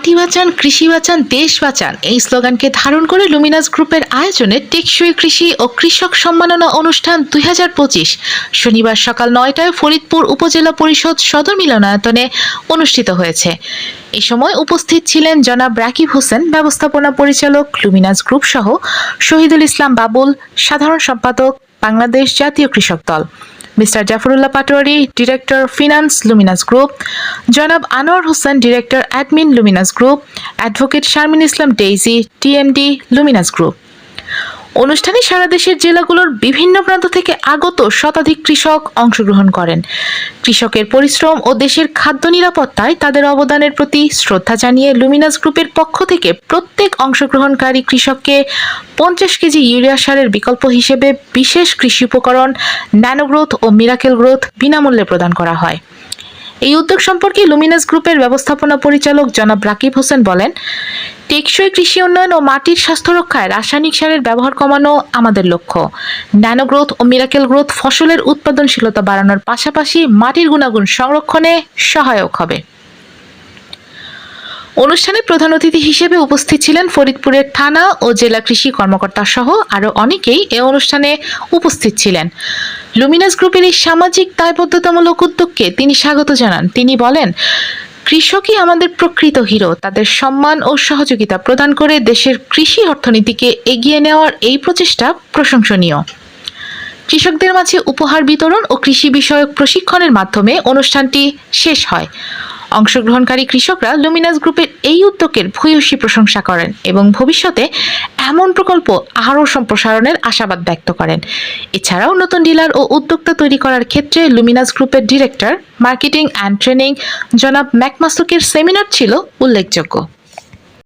মাটি বাঁচান, কৃষি বাঁচান, দেশ বাঁচান। এই স্লোগানকে ধারণ করে লুমিনাস গ্রুপের আয়োজনে টেকসই কৃষি ও কৃষক সম্মাননা অনুষ্ঠান দুই হাজার পঁচিশ। শনিবার সকাল নয়টায় ফরিদপুর উপজেলা পরিষদ সদর মিলনায়তনে অনুষ্ঠিত হয়েছে। এ সময় উপস্থিত ছিলেন জনাব রাকিব হোসেন, ব্যবস্থাপনা পরিচালক লুমিনাস গ্রুপ সহ শহীদুল ইসলাম বাবুল, সাধারণ সম্পাদক Bangladesh Jatiya Krishak Dal. Mister Jafrullah Patwari, director finance Luminous group, জনাব Anwar Hossain, director admin Luminous group, advocate Sharmin Islam Daisy, TMD Luminous group. অনুষ্ঠানে সারা দেশের জেলাগুলোর বিভিন্ন প্রান্ত থেকে আগত শতাধিক কৃষক অংশগ্রহণ করেন। কৃষকের পরিশ্রম ও দেশের খাদ্য নিরাপত্তায় তাদের অবদানের প্রতি শ্রদ্ধা জানিয়ে লুমিনাস গ্রুপের পক্ষ থেকে প্রত্যেক অংশগ্রহণকারী কৃষককে পঞ্চাশ কেজি ইউরিয়া সারের বিকল্প হিসেবে বিশেষ কৃষি উপকরণ, ন্যানোগ্রোথ ও মিরাকেল গ্রোথ বিনামূল্যে প্রদান করা হয়। এই উদ্যোগ সম্পর্কে লুমিনাস গ্রুপের ব্যবস্থাপনা পরিচালক জনাব রাকিব হোসেন বলেন, টেকসই কৃষি উন্নয়ন ও মাটির স্বাস্থ্য রক্ষায় রাসায়নিক সারের ব্যবহার কমানো আমাদের লক্ষ্য। ন্যানো গ্রোথ ও মিরাকেল গ্রোথ ফসলের উৎপাদনশীলতা বাড়ানোর পাশাপাশি মাটির গুণাগুণ সংরক্ষণে সহায়ক হবে। অনুষ্ঠানে প্রধান অতিথি হিসেবে উপস্থিত ছিলেন ফরিদপুরের থানা ও জেলা কৃষি কর্মকর্তা সহ আরও অনেকেই এ অনুষ্ঠানে উপস্থিত ছিলেন। লুমিনাস গ্রুপের এই সামাজিক দায়বদ্ধতামূলক উদ্যোগকে তিনি স্বাগত জানান। তিনি বলেন, কৃষকই আমাদের প্রকৃত হিরো। তাদের সম্মান ও সহযোগিতা প্রদান করে দেশের কৃষি অর্থনীতিকে এগিয়ে নেওয়ার এই প্রচেষ্টা প্রশংসনীয়। কৃষকদের মাঝে উপহার বিতরণ ও কৃষি বিষয়ক প্রশিক্ষণের মাধ্যমে অনুষ্ঠানটি শেষ হয়। অংশগ্রহণকারী কৃষকরা লুমিনাস গ্রুপের এই উদ্যোগের ভূয়সী প্রশংসা করেন এবং ভবিষ্যতে এমন প্রকল্প আরও সম্প্রসারণের আশাবাদ ব্যক্ত করেন। এছাড়াও নতুন ডিলার ও উদ্যোক্তা তৈরি করার ক্ষেত্রে লুমিনাস গ্রুপের ডিরেক্টর, মার্কেটিং অ্যান্ড ট্রেনিং জনাব ম্যাকমাসুকের সেমিনার ছিল উল্লেখযোগ্য।